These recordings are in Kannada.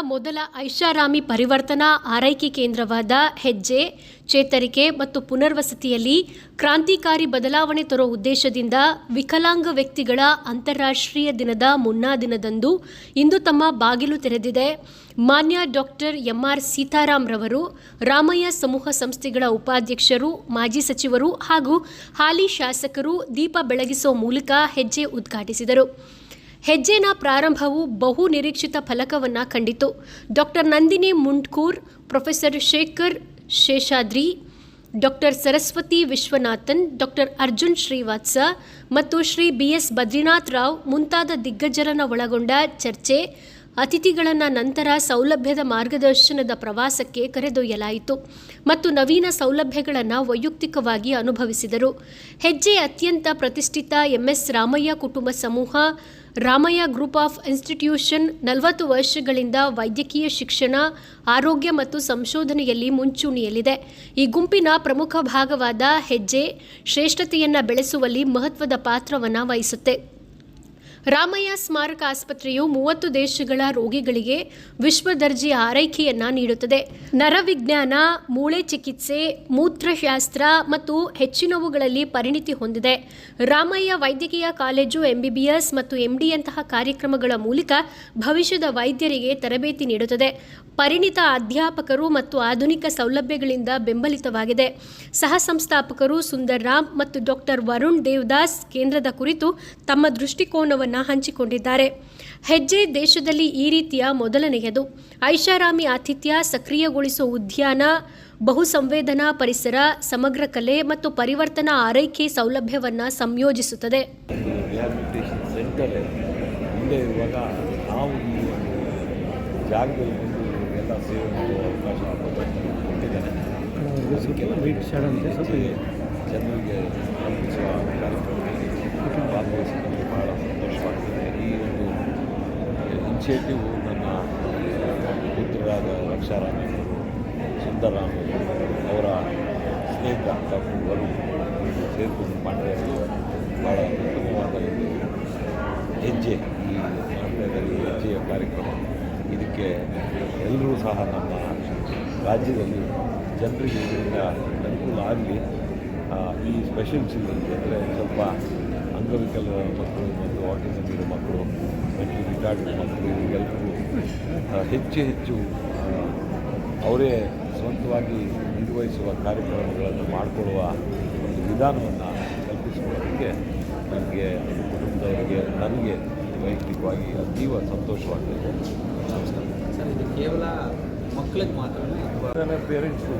ಮೊದಲ ಐಷಾರಾಮಿ ಪರಿವರ್ತನಾ ಆರೈಕೆ ಕೇಂದ್ರವಾದ ಹೆಜ್ಜೆ, ಚೇತರಿಕೆ ಮತ್ತು ಪುನರ್ವಸತಿಯಲ್ಲಿ ಕ್ರಾಂತಿಕಾರಿ ಬದಲಾವಣೆ ತರೋ ಉದ್ದೇಶದಿಂದ ವಿಕಲಾಂಗ ವ್ಯಕ್ತಿಗಳ ಅಂತಾರಾಷ್ಟ್ರೀಯ ದಿನದ ಮುನ್ನಾ ದಿನದಂದು ಇಂದು ತಮ್ಮ ಬಾಗಿಲು ತೆರೆದಿದೆ. ಮಾನ್ಯ ಡಾಕ್ಟರ್ ಎಂಆರ್ ಸೀತಾರಾಮ್ ರವರು ರಾಮಯ್ಯ ಸಮೂಹ ಸಂಸ್ಥೆಗಳ ಉಪಾಧ್ಯಕ್ಷರು, ಮಾಜಿ ಸಚಿವರು ಹಾಗೂ ಹಾಲಿ ಶಾಸಕರು ದೀಪ ಬೆಳಗಿಸೋ ಮೂಲಕ ಹೆಜ್ಜೆ ಉದ್ಘಾಟಿಸಿದರು. ಹೆಜ್ಜೆನ ಪ್ರಾರಂಭವು ಬಹು ನಿರೀಕ್ಷಿತ ಫಲಕವನ್ನು ಕಂಡಿತು. Doctor Nandini Mundkur, professor Shekhar Seshadri, doctor Saraswati Vishwanathan, doctor Arjun Srivatsa ಮತ್ತು ಶ್ರೀ ಬಿ ಎಸ್ ಬದ್ರಿನಾಥ್ ರಾವ್ ಮುಂತಾದ ದಿಗ್ಗಜರನ್ನು ಒಳಗೊಂಡ ಚರ್ಚೆ, ಅತಿಥಿಗಳನ್ನು ನಂತರ ಸೌಲಭ್ಯದ ಮಾರ್ಗದರ್ಶನದ ಪ್ರವಾಸಕ್ಕೆ ಕರೆದೊಯ್ಯಲಾಯಿತು ಮತ್ತು ನವೀನ ಸೌಲಭ್ಯಗಳನ್ನು ವೈಯಕ್ತಿಕವಾಗಿ ಅನುಭವಿಸಿದರು. ಹೆಜ್ಜೆ ಅತ್ಯಂತ ಪ್ರತಿಷ್ಠಿತ ಎಂಎಸ್ ರಾಮಯ್ಯ ಕುಟುಂಬ ಸಮೂಹ ರಾಮಯ್ಯ ಗ್ರೂಪ್ ಆಫ್ ಇನ್ಸ್ಟಿಟ್ಯೂಷನ್ ನಲವತ್ತು ವರ್ಷಗಳಿಂದ ವೈದ್ಯಕೀಯ ಶಿಕ್ಷಣ, ಆರೋಗ್ಯ ಮತ್ತು ಸಂಶೋಧನೆಯಲ್ಲಿ ಮುಂಚೂಣಿಯಲ್ಲಿದೆ. ಈ ಗುಂಪಿನ ಪ್ರಮುಖ ಭಾಗವಾದ ಹೆಜ್ಜೆ ಶ್ರೇಷ್ಠತೆಯನ್ನು ಬೆಳೆಸುವಲ್ಲಿ ಮಹತ್ವದ ಪಾತ್ರವನ್ನು ವಹಿಸುತ್ತೆ. ರಾಮಯ್ಯ ಸ್ಮಾರಕ ಆಸ್ಪತ್ರೆಯು ಮೂವತ್ತು ದೇಶಗಳ ರೋಗಿಗಳಿಗೆ ವಿಶ್ವ ದರ್ಜೆಯ ಆರೈಕೆಯನ್ನ ನೀಡುತ್ತದೆ. ನರವಿಜ್ಞಾನ, ಮೂಳೆ ಚಿಕಿತ್ಸೆ, ಮೂತ್ರಶಾಸ್ತ್ರ ಮತ್ತು ಹೆಚ್ಚಿನವುಗಳಲ್ಲಿ ಪರಿಣಿತಿ ಹೊಂದಿದೆ. ರಾಮಯ್ಯ ವೈದ್ಯಕೀಯ ಕಾಲೇಜು ಎಂಬಿಬಿಎಸ್ ಮತ್ತು ಎಂಡಿಯಂತಹ ಕಾರ್ಯಕ್ರಮಗಳ ಮೂಲಕ ಭವಿಷ್ಯದ ವೈದ್ಯರಿಗೆ ತರಬೇತಿ ನೀಡುತ್ತದೆ. ಪರಿಣಿತ ಅಧ್ಯಾಪಕರು ಮತ್ತು ಆಧುನಿಕ ಸೌಲಭ್ಯಗಳಿಂದ ಬೆಂಬಲಿತವಾಗಿದೆ. ಸಹ ಸಂಸ್ಥಾಪಕರು ಸುಂದರ್ ರಾಮ್ ಮತ್ತು ಡಾಕ್ಟರ್ ವರುಣ್ ದೇವದಾಸ್ ಕೇಂದ್ರದ ಕುರಿತು ತಮ್ಮ ದೃಷ್ಟಿಕೋನವನ್ನು ಹಂಚಿಕೊಂಡಿದ್ದಾರೆ. ಹೆಜ್ಜೆ ದೇಶದಲ್ಲಿ ಈ ರೀತಿಯ ಮೊದಲನೆಯದು. ಐಷಾರಾಮಿ ಆತಿಥ್ಯ ಸಕ್ರಿಯಗೊಳಿಸುವ ಉದ್ಯಾನ ಬಹು ಸಂವೇದನಾ ಪರಿಸರ ಸಮಗ್ರ ಕಲೆ ಮತ್ತು ಪರಿವರ್ತನಾ ಆರೈಕೆ ಸೌಲಭ್ಯವನ್ನು ಸಂಯೋಜಿಸುತ್ತದೆ. ಒಂದು ಇನಿಷಿಯೇಟಿವ್ ನನ್ನ ಪುತ್ರರಾದ ರಕ್ಷಾರಾಮಯ್ಯವರು ಸುಂದರರಾಮ್ ಅವರ ಸ್ನೇಹಿತ ಡಾಕ್ಟರ್ ವರುಣ್ ಸೇರಿಕೊಂಡು ಮಾಡಿದ್ದು ಭಾಳ ಉತ್ತಮವಾದ ಒಂದು ಹೆಜ್ಜೆ ಈ ಮಂಡ್ಯದಲ್ಲಿ ಹೆಜ್ಜೆಯ ಕಾರ್ಯಕ್ರಮ. ಇದಕ್ಕೆ ಎಲ್ಲರೂ ಸಹ ನಮ್ಮ ರಾಜ್ಯದಲ್ಲಿ ಜನರಿಗೆ ಇದರಿಂದ ಅನುಕೂಲ ಆಗಲಿ. ಈ ಸ್ಪೆಷಲ್ ಚಿಲ್ಡ್ರನ್ ಅಂದರೆ ಸ್ವಲ್ಪ ಅಂಗವಿಕಲ ಮಕ್ಕಳು ಮತ್ತು ಆಟಿಸಮ್ ಇರೋ ಮಕ್ಕಳು ಮತ್ತು ರಿಟಾರ್ಡ್ ಮಕ್ಕಳು ಇವರಿಗೆಲ್ಲರಿಗೂ ಹೆಚ್ಚು ಹೆಚ್ಚು ಅವರೇ ಸ್ವಂತವಾಗಿ ನಿರ್ವಹಿಸುವ ಕಾರ್ಯಕ್ರಮಗಳನ್ನು ಮಾಡಿಕೊಳ್ಳುವ ಒಂದು ವಿಧಾನವನ್ನು ಕಲ್ಪಿಸಿಕೊಳ್ಳೋದಕ್ಕೆ ನನಗೆ ಕುಟುಂಬದವರಿಗೆ ನನಗೆ ವೈಯಕ್ತಿಕವಾಗಿ ಅತೀವ ಸಂತೋಷವಾಗ್ತದೆ. ನಮಸ್ಕಾರ. ಸರ್ ಇದು ಕೇವಲ ಮಕ್ಕಳಿಗೆ ಮಾತ್ರ ಪೇರೆಂಟ್ಸು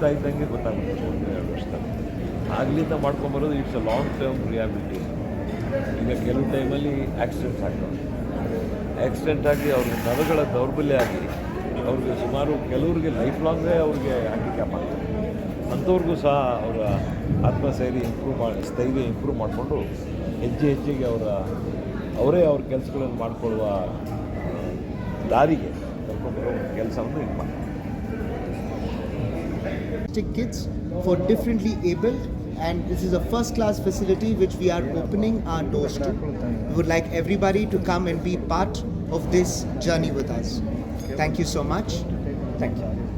ತಾಯಿ ಇದ್ದಂಗೆ ಗೊತ್ತಾಗುತ್ತೆ ಒಂದು ಎರಡು ವರ್ಷದಲ್ಲಿ. ಆಗಲಿಂದ ಮಾಡ್ಕೊಂಬರೋದು it's a long term rehabilitation ಈಗ ಕೆಲವು ಟೈಮಲ್ಲಿ ಆಕ್ಸಿಡೆಂಟ್ಸ್ ಆಗ್ತವೆ ಆಕ್ಸಿಡೆಂಟ್ ಆಗಿ ಅವ್ರಿಗೆ ನರಗಳ ದೌರ್ಬಲ್ಯ ಆಗಿ ಅವ್ರಿಗೆ ಸುಮಾರು ಕೆಲವ್ರಿಗೆ ಲೈಫ್ ಲಾಂಗೇ ಅವ್ರಿಗೆ ಹ್ಯಾಂಡಿಕ್ಯಾಪ್ ಆಗ್ತದೆ. ಅಂಥವ್ರಿಗೂ ಸಹ ಅವರ ಆತ್ಮಸ್ಥೈರ್ಯ ಇಂಪ್ರೂವ್ ಮಾಡಿ ಸ್ಥೈರ್ಯ ಇಂಪ್ರೂವ್ ಮಾಡಿಕೊಂಡು ಹೆಜ್ಜೆ ಹೆಜ್ಜೆಗೆ ಅವರ, ಅವರೇ ಅವ್ರ ಕೆಲಸಗಳನ್ನು ಮಾಡಿಕೊಳ್ಳುವ ದಾರಿಗೆ ಕರ್ಕೊಂಡ್ಬರೋ ಕೆಲಸವನ್ನು ಇದು ಮಾಡ್ತಾರೆ. Autistic kids for differently abled and this is a first class facility which we are opening our doors to. We would like everybody to come and be part of this journey with us. Thank you so much. Thank you.